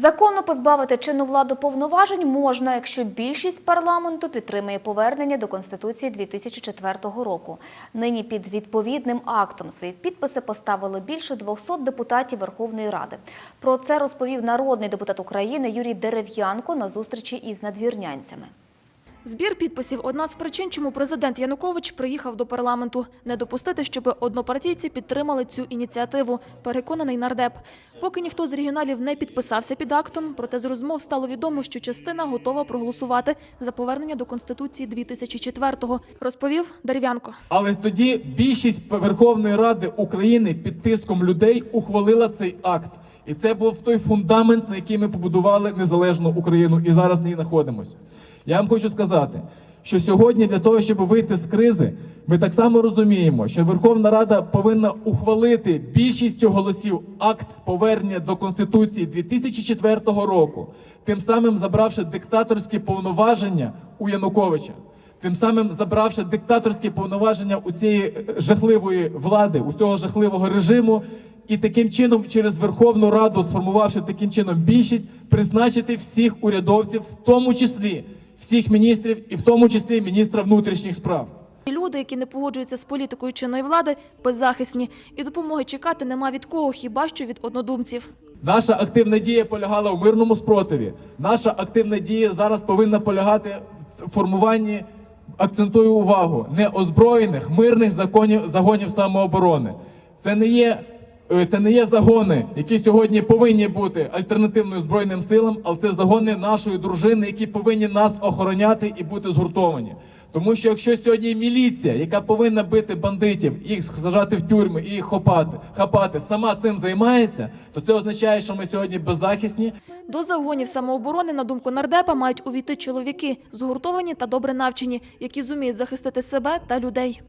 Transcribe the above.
Законно позбавити чинну владу повноважень можна, якщо більшість парламенту підтримує повернення до Конституції 2004 року. Нині під відповідним актом свої підписи поставили більше 200 депутатів Верховної Ради. Про це розповів народний депутат України Юрій Дерев'янко на зустрічі із надвірнянцями. Збір підписів – одна з причин, чому президент Янукович приїхав до парламенту. Не допустити, щоб однопартійці підтримали цю ініціативу, переконаний нардеп. Поки ніхто з регіоналів не підписався під актом, проте з розмов стало відомо, що частина готова проголосувати за повернення до Конституції 2004-го, розповів Дерев'янко. Але тоді більшість Верховної Ради України під тиском людей ухвалила цей акт. І це був той фундамент, на який ми побудували незалежну Україну, і зараз в ній знаходимося. Я вам хочу сказати, що сьогодні для того, щоб вийти з кризи, ми так само розуміємо, що Верховна Рада повинна ухвалити більшістю голосів акт повернення до Конституції 2004 року, тим самим забравши диктаторські повноваження у Януковича тим самим забравши диктаторські повноваження у цієї е, жахливої влади, у цього жахливого режиму, і таким чином, через Верховну Раду, сформувавши таким чином більшість, призначити всіх урядовців, в тому числі всіх міністрів, і в тому числі міністра внутрішніх справ. Люди, які не погоджуються з політикою чинної влади, беззахисні. І допомоги чекати нема від кого, хіба що від однодумців. Наша активна дія полягала в мирному спротиві. Наша активна дія зараз повинна полягати в формуванні, акцентую увагу, неозброєних мирних законів загонів самооборони. Це не є. Е, Це не є загони, які сьогодні повинні бути альтернативною збройним силам, але це загони нашої дружини, які повинні нас охороняти і бути згуртовані. Тому що якщо сьогодні міліція, яка повинна бити бандитів, їх сажати в тюрми і їх хапати, хапати, сама цим займається, то це означає, що ми сьогодні беззахисні. До загонів самооборони, на думку нардепа, мають увійти чоловіки, згуртовані та добре навчені, які зуміють захистити себе та людей.